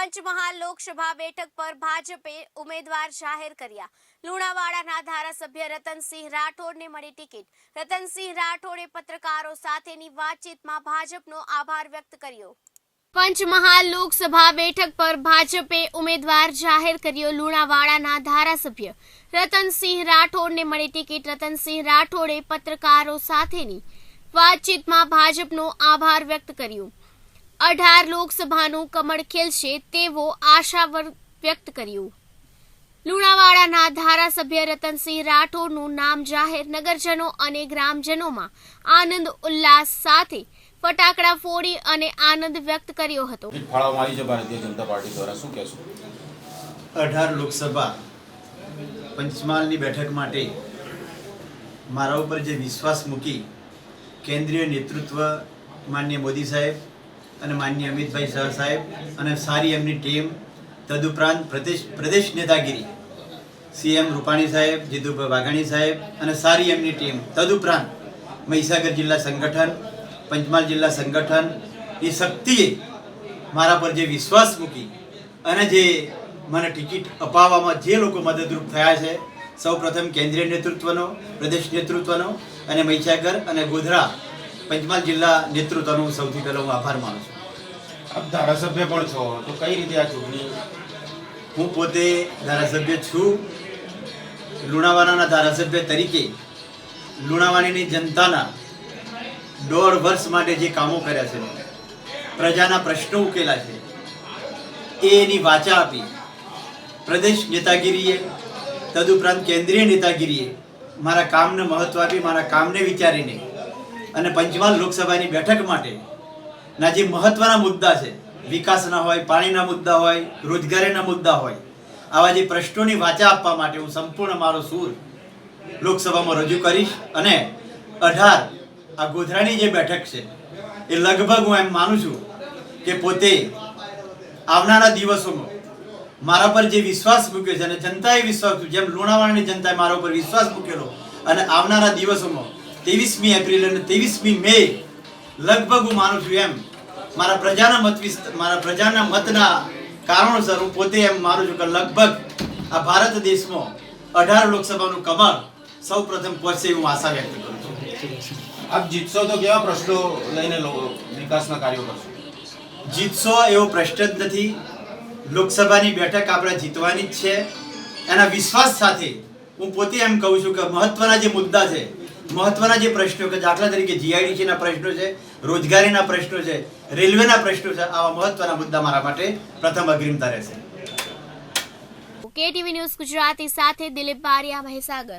પંચમહાલ લોકસભા બેઠક પર ભાજપે ઉમેદવાર જાહેર કર્યા. લુણાવાડાના ધારાસભ્ય રતનસિંહ રાઠોડને મળી ટિકિટ. રતનસિંહ રાઠોડે પત્રકારો સાથેની વાતચીતમાં ભાજપનો આભાર વ્યક્ત કર્યો. પંચમહાલ લોકસભા બેઠક પર ભાજપે ઉમેદવાર જાહેર કર્યો લુણાવાડાના ધારાસભ્ય. રતનસિંહ રાઠોડને મળી ટિકિટ. રતનસિંહ રાઠોડે પત્રકારો સાથેની વાતચીતમાં ભાજપનો આભાર વ્યક્ત કર્યો. અઢાર લોકસભાનું કમળ ખેલશે તેવો આશાવર વ્યક્ત કર્યું. લુણાવાડાના ધારાસભ્ય રતનસિંહ રાઠોડનું નામ જાહેર નગરજનો અને ગ્રામજનોમાં આનંદ ઉલ્લાસ સાથે ફટાકડા ફોડી અને આનંદ વ્યક્ત કર્યો હતો. ફાળવવામાં આવી છે ભારતીય જનતા પાર્ટી દ્વારા શું કહેશો? અઢાર લોકસભા પંચમહાલની બેઠક માટે મારા ઉપર જે વિશ્વાસ મૂકી કેન્દ્રીય નેતૃત્વ માન્ય મોદી સાહેબ અને માન્ય અમિતભાઈ સર સાહેબ અને સારી એમની ટીમ. તદુપરાંત પ્રદેશ પ્રદેશ નેતાગીરી. સીએમ રૂપાણી સાહેબ, જીતુભાઈ વાઘાણી સાહેબ અને સારી એમની ટીમ. તદુપરાંત મહીસાગર જિલ્લા સંગઠન, પંચમહાલ જિલ્લા સંગઠન, એ શક્તિએ મારા પર જે વિશ્વાસ મૂકી અને જે મને ટિકિટ અપાવવામાં જે લોકો મદદરૂપ થયા છે સૌ પ્રથમ કેન્દ્રીય નેતૃત્વનો, પ્રદેશ નેતૃત્વનો અને મહીસાગર અને ગોધરા પંચમહાલ જિલ્લા નેતૃત્વનો સૌથી પહેલો હું આભાર માનું છું. આપ ધારાસભ્ય પણ છો તો કઈ રીતે આ ચૂંટણી? હું પોતે ધારાસભ્ય છું. લુણાવાડાના ધારાસભ્ય તરીકે લુણાવાડીની જનતાના દોઢ વર્ષ માટે જે કામો કર્યા છે પ્રજાના પ્રશ્નો ઉકેલા છે એ એની વાચા આપી પ્રદેશ નેતાગીરીએ તદુપરાંત કેન્દ્રીય નેતાગીરીએ મારા કામને મહત્વ આપી મારા કામને વિચારીને અને પંચમહાલ લોકસભાની બેઠક માટે ના જે મહત્વના મુદ્દા છે, વિકાસના હોય, પાણીના મુદ્દા હોય, રોજગારીના મુદ્દા હોય, આવા જે પ્રશ્નોની વાચા આપવા માટે હું સંપૂર્ણ મારો સૂર લોકસભામાં રજૂ કરીશ અને અઢાર આ ગોધરાની જે બેઠક છે, એ લગભગ હું એમ માનું છું કે પોતે આવનારા દિવસોમાં મારા પર જે વિશ્વાસ મૂક્યો છે અને જનતાએ વિશ્વાસ જેમ લુણાવાડાની જનતાએ મારા ઉપર વિશ્વાસ મૂકેલો અને આવનારા દિવસોમાં ત્રેવીસમી એપ્રિલ અને ત્રેવીસમી મે લગભગ હું માનું છું એમ મારા પ્રજાના મત મારા પ્રજાના મતના કારણોસર હું પોતે એમ માનું છું કે લગભગ આ ભારત દેશમાં અઢાર લોકસભાનું કમળ સૌ પ્રથમ પહોંચશે એવું આશા વ્યક્ત કરું છું. આપ જીતશો તો કેવા પ્રશ્નો લઈને વિકાસના કાર્યો કરશો? જીતશો એવો પ્રશ્ન જ નથી. લોકસભાની બેઠક આપણે જીતવાની જ છે. એના વિશ્વાસ સાથે હું પોતે એમ કહું છું કે મહત્વના જે મુદ્દા છે મહત્વના જે પ્રશ્નો કે દાખલા તરીકે જીઆઈડીસીના પ્રશ્નો છે, રોજગારીના પ્રશ્નો છે, રેલવેના પ્રશ્નો છે, આવા મહત્વના મુદ્દા મારા માટે પ્રથમ અગ્રિમતા રહેશે. કેટીવી ન્યૂઝ ગુજરાતી સાથે દિલીપ બારિયા મહીસાગર.